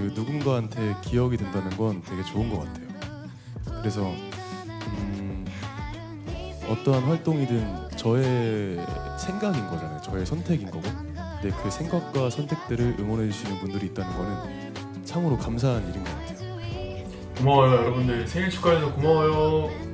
그 누군가한테 기억이 된다는 건 되게 좋은 것 같아요. 그래서 음, 어떠한 활동이든 저의 생각인 거잖아요. 저의 선택인 거고. 근데 그 생각과 선택들을 응원해 주시는 분들이 있다는 거는 참으로 감사한 일인 것 같아요. 고마워요 여러분들 생일 축하해서 고마워요.